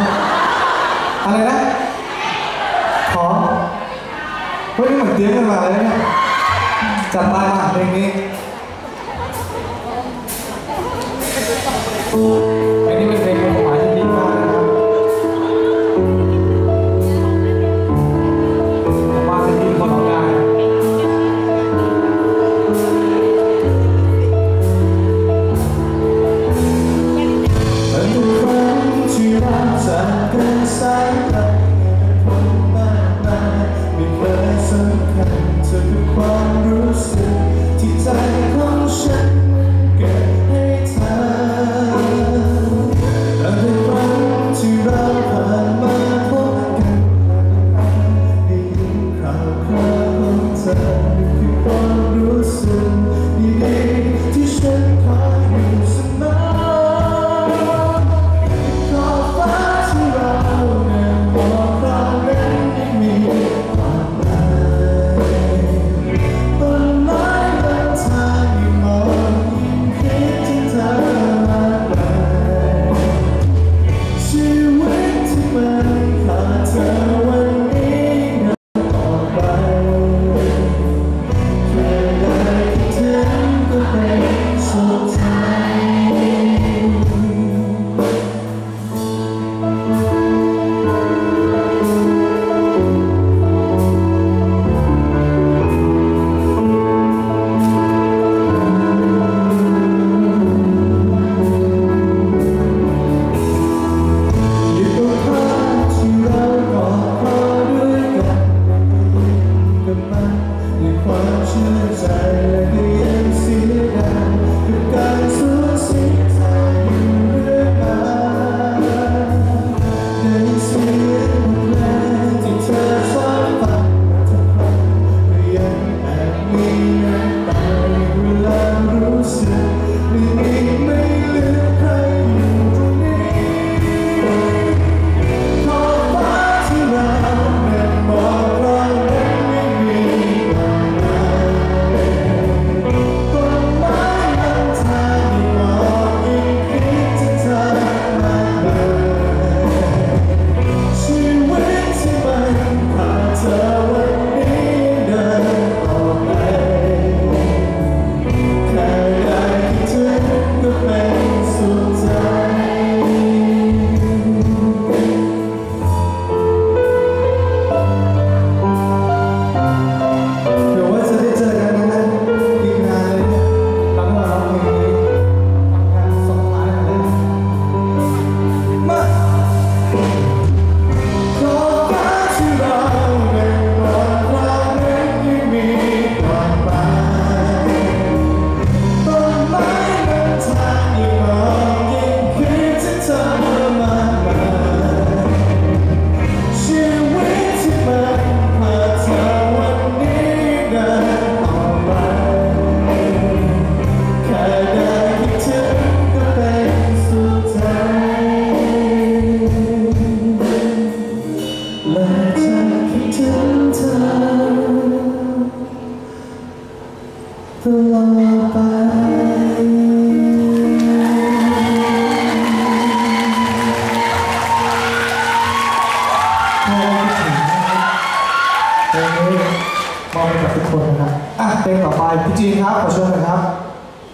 ฮะอะไรนะ ขอเฮ้ยนี่เหมือนเตรียกันมาเลยเนี่ยจัดไปมาเพลงนี้ tears เพลงนี้มอบให้กับทุกคนนะครับอะเพลงต่อไปพี่จีนครับขอเชิญนะครับ